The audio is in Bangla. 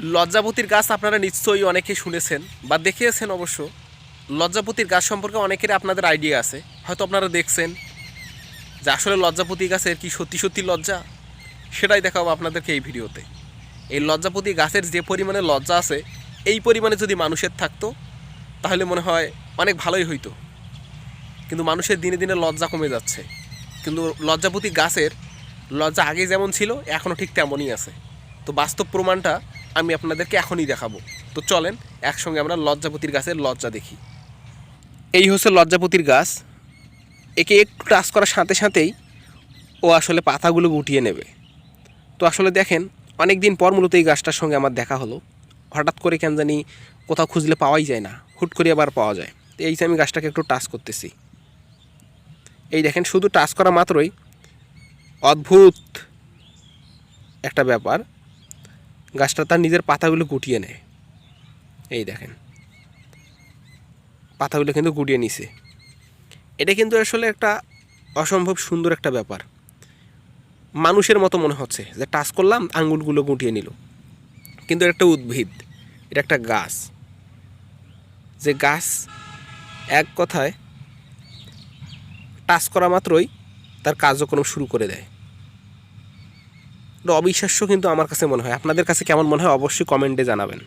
লজ্জাপতির গাছ আপনারা নিশ্চয়ই অনেকে শুনেছেন বা দেখিয়েছেন অবশ্য। লজ্জাপতির গাছ সম্পর্কে অনেকেরই আপনাদের আইডিয়া আছে। হয়তো আপনারা দেখছেন যে আসলে লজ্জাপতি গাছের কি সত্যি সত্যি লজ্জা? সেটাই দেখাবো আপনাদেরকে এই ভিডিওতে। এই লজ্জাপতি গাছের যে পরিমাণে লজ্জা আছে, এই পরিমাণে যদি মানুষের থাকতো, তাহলে মনে হয় অনেক ভালোই হইতো। কিন্তু মানুষের দিনে দিনে লজ্জা কমে যাচ্ছে। কিন্তু লজ্জাপতি গাছের লজ্জা আগে যেমন ছিল এখনও ঠিক তেমনই আছে। তো বাস্তব প্রমাণটা আমি আপনাদেরকে এখনই দেখাবো। তো চলেন, একসঙ্গে আমরা লজ্জাপতির গাছের লজ্জা দেখি। এই হচ্ছে লজ্জাপতির গাছ। একে একটু টাচ করার সাথে সাথেই ও আসলে পাতাগুলো গুটিয়ে নেবে। তো আসলে দেখেন অনেক দিন পর মূলত এই গাছটার সঙ্গে আমার দেখা হলো। হঠাৎ করে কেন জানি কোথাও খুঁজলে পাওয়াই যায় না। হুট করে আবার পাওয়া যায়। তো এই যে আমি গাছটাকে একটু টাচ করতেছি। এই দেখেন, শুধু টাচ করা মাত্রই অদ্ভুত একটা ব্যাপার। গাছটা তার নিজের পাতাগুলো গুটিয়ে নেয়। এই দেখেন। পাতাগুলো কিন্তু গুটিয়ে নিছে। এটা কিন্তু আসলে একটা অসম্ভব সুন্দর একটা ব্যাপার। মানুষের মতো মনে হচ্ছে যে টাচ করলাম, আঙ্গুলগুলো গুটিয়ে নিল। কিন্তু একটা উদ্ভিদ, এটা একটা গাছ। যে গাছ এক কথায় টাচ করা মাত্রই তার কার্যক্রম শুরু করে দেয়। অবিশ্বাস্য কিন্তু আমার কাছে মনে হয়। আপনাদের কাছে কেমন মনে হয়? অবশ্যই কমেন্টে জানাবেন।